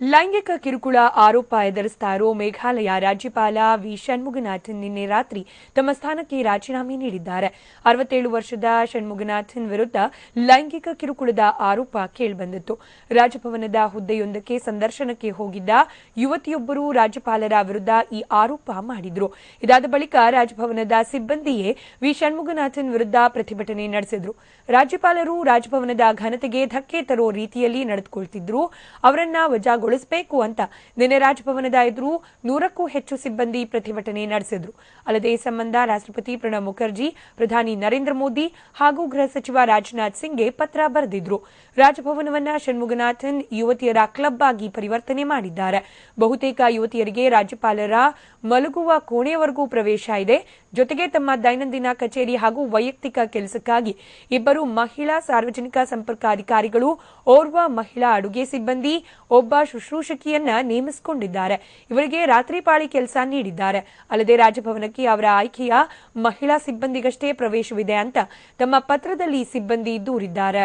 ಲೈಂಗಿಕ ಕಿರುಕುಳ ಆರೋಪ ಎದುರಿಸ್ತಾ ಇರೋ ಮೇಘಾಲಯ ರಾಜ್ಯಪಾಲ ವಿ. ಷಣ್ಮುಗನಾಥನ್ ನಿನ್ನೆ ರಾತ್ರಿ ತಮ್ಮ ಸ್ಥಾನಕ್ಕೆ ರಾಜೀನಾಮೆ ನೀಡಿದ್ದಾರೆ. ಅರವತ್ತೇಳು ವರ್ಷದ ಷಣ್ಮುಗನಾಥನ್ ವಿರುದ್ಧ ಲೈಂಗಿಕ ಕಿರುಕುಳದ ಆರೋಪ ಕೇಳಿಬಂದಿತ್ತು. ರಾಜಭವನದ ಹುದ್ದೆಯೊಂದಕ್ಕೆ ಸಂದರ್ಶನಕ್ಕೆ ಹೋಗಿದ್ದ ಯುವತಿಯೊಬ್ಬರು ರಾಜ್ಯಪಾಲರ ವಿರುದ್ಧ ಈ ಆರೋಪ ಮಾಡಿದ್ರು. ಇದಾದ ಬಳಿಕ ರಾಜಭವನದ ಸಿಬ್ಬಂದಿಯೇ ವಿ. ಷಣ್ಮುಗನಾಥನ್ ವಿರುದ್ಧ ಪ್ರತಿಭಟನೆ ನಡೆಸಿದ್ರು. ರಾಜ್ಯಪಾಲರು ರಾಜಭವನದ ಘನತೆಗೆ ಧಕ್ಕೆ ತರೋ ರೀತಿಯಲ್ಲಿ ನಡೆದುಕೊಳ್ತಿದ್ರು. ಅವರನ್ನ ವಜಾಗೊಳಿಸಬೇಕು ಅಂತ ನಿನ್ನೆ ರಾಜಭವನದ ಎದುರು ನೂರಕ್ಕೂ ಹೆಚ್ಚು ಸಿಬ್ಬಂದಿ ಪ್ರತಿಭಟನೆ ನಡೆಸಿದ್ರು. ಅಲ್ಲದೆ ಈ ಸಂಬಂಧ ರಾಷ್ಟ್ರಪತಿ ಪ್ರಣಬ್ ಮುಖರ್ಜಿ, ಪ್ರಧಾನಿ ನರೇಂದ್ರ ಮೋದಿ ಹಾಗೂ ಗೃಹ ಸಚಿವ ರಾಜನಾಥ್ ಸಿಂಗ್ಗೆ ಪತ್ರ ಬರೆದಿದ್ರು. ರಾಜಭವನವನ್ನ ಷಣ್ಮುಗನಾಥನ್ ಯುವತಿಯರ ಕ್ಲಬ್ ಆಗಿ ಪರಿವರ್ತನೆ ಮಾಡಿದ್ದಾರೆ. ಬಹುತೇಕ ಯುವತಿಯರಿಗೆ ರಾಜ್ಯಪಾಲರ ಮಲಗುವ ಕೋಣೆಯವರೆಗೂ ಪ್ರವೇಶ ಇದೆ. ಜೊತೆಗೆ ತಮ್ಮ ದೈನಂದಿನ ಕಚೇರಿ ಹಾಗೂ ವೈಯಕ್ತಿಕ ಕೆಲಸಕ್ಕಾಗಿ ಇಬ್ಬರು ಮಹಿಳಾ ಸಾರ್ವಜನಿಕ ಸಂಪರ್ಕ ಅಧಿಕಾರಿಗಳು ಓರ್ವ ಮಹಿಳಾ ಅಡುಗೆ ಸಿಬ್ಬಂದಿ, ಒಬ್ಬ ಶುಶ್ರೂಷಕಿಯನ್ನ ನೇಮಿಸಿಕೊಂಡಿದ್ದಾರೆ. ಇವರಿಗೆ ರಾತ್ರಿ ಪಾಳಿ ಕೆಲಸ ನೀಡಿದ್ದಾರೆ. ಅಲ್ಲದೆ ರಾಜಭವನಕ್ಕೆ ಅವರ ಆಯ್ಕೆಯ ಮಹಿಳಾ ಸಿಬ್ಬಂದಿಗಷ್ಟೇ ಪ್ರವೇಶವಿದೆ ಅಂತ ತಮ್ಮ ಪತ್ರದಲ್ಲಿ ಸಿಬ್ಬಂದಿ ದೂರಿದ್ದಾರೆ.